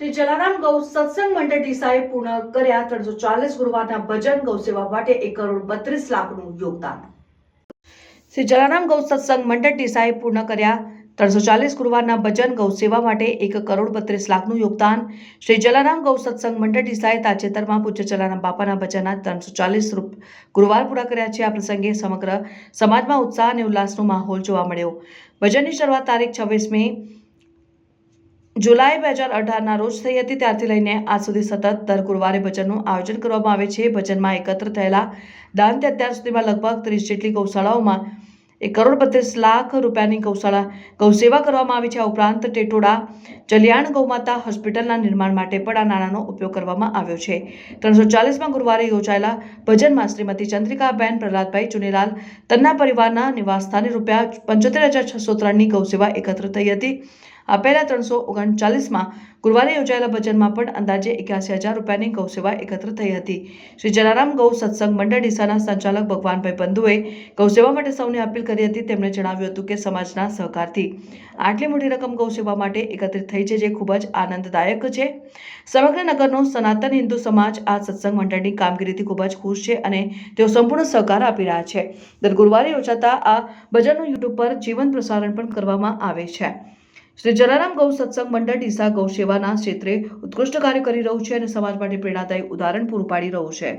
શ્રી જલારામ ગૌ સત્સંગ મંડળ ડીસાએ પૂર્ણ કર્યા ત્રણસો ચાલીસ ગુરુવારના ભજન ગૌ સેવા માટે એક કરોડ બત્રીસ લાખનું યોગદાન. શ્રી જલારામ ગૌ સત્સંગ મંડળ ડીસાએ પૂર્ણ કર્યા ત્રણસો ચાલીસ ગુરુવારના ભજન ગૌ સેવા માટે એક કરોડ બત્રીસ લાખનું યોગદાન. શ્રી જલારામ ગૌ સત્સંગ મંડળ ડીસાએ તાજેતરમાં પૂજ્ય જલારામ બાપાના ભજનના ત્રણસો ચાલીસ રૂપ ગુરુવાર પૂરા કર્યા છે. આ પ્રસંગે સમગ્ર સમાજમાં ઉત્સાહ અને ઉલ્લાસનો માહોલ જોવા મળ્યો. ભજનની શરૂઆત તારીખ છવ્વીસ મે જુલાઈ બે હજાર અઢારના રોજ થઈ હતી ત્યારથી લઈને આજ સુધી સતત દર ગુરુવારે ભજનનું આયોજન કરવામાં આવે છે. ભજનમાં એકત્ર થયેલા દાનથી અત્યાર સુધીમાં લગભગ ત્રીસ જેટલી ગૌશાળાઓમાં એક કરોડ બત્રીસ લાખ રૂપિયાની ગૌશાળા, ગૌસેવા કરવામાં આવી છે. આ ઉપરાંત ટેટોડા જલિયાણ ગૌમાતા હોસ્પિટલના નિર્માણ માટે પણ આ નાણાંનો ઉપયોગ કરવામાં આવ્યો છે. ત્રણસો ચાલીસમાં ગુરુવારે યોજાયેલા ભજનમાં શ્રીમતી ચંદ્રિકાબેન પ્રહલાદભાઈ ચુનીલાલ તન્ના પરિવારના નિવાસસ્થાને રૂપિયા પંચોતેર હજાર છસો ત્રણની ગૌસેવા એકત્ર થઈ હતી. આ પહેલા ત્રણસો ઓગણચાલીસમાં ગુરુવારે યોજાયેલા ભજનમાં પણ અંદાજે એક્યાસી હજાર રૂપિયાની ગૌસેવા એકત્ર થઈ હતી. શ્રી જલારામ ગૌ સત્સંગ મંડળ ડીસાના સંચાલક ભગવાનભાઈ બંધુએ ગૌસેવા માટે સૌને અપીલ કરી હતી. તેમણે જણાવ્યું હતું કે સમાજના સહકારથી આટલી મોટી રકમ ગૌસેવા માટે એકત્રિત થઈ છે, જે ખૂબ જ આનંદદાયક છે. સમગ્ર નગરનો સનાતન હિન્દુ સમાજ આ સત્સંગ મંડળની કામગીરીથી ખૂબ જ ખુશ છે અને તેઓ સંપૂર્ણ સહકાર આપી રહ્યા છે. દર ગુરુવારે યોજાતા આ ભજનનું યુટ્યુબ પર જીવન પ્રસારણ પણ કરવામાં આવે છે. શ્રી જલારામ ગૌ સત્સંગ મંડળ ડીસા ગૌ સેવાના ક્ષેત્રે ઉત્કૃષ્ટ કાર્ય કરી રહ્યું છે અને સમાજ માટે પ્રેરણાદાયી ઉદાહરણ પૂરું પાડી રહ્યું છે.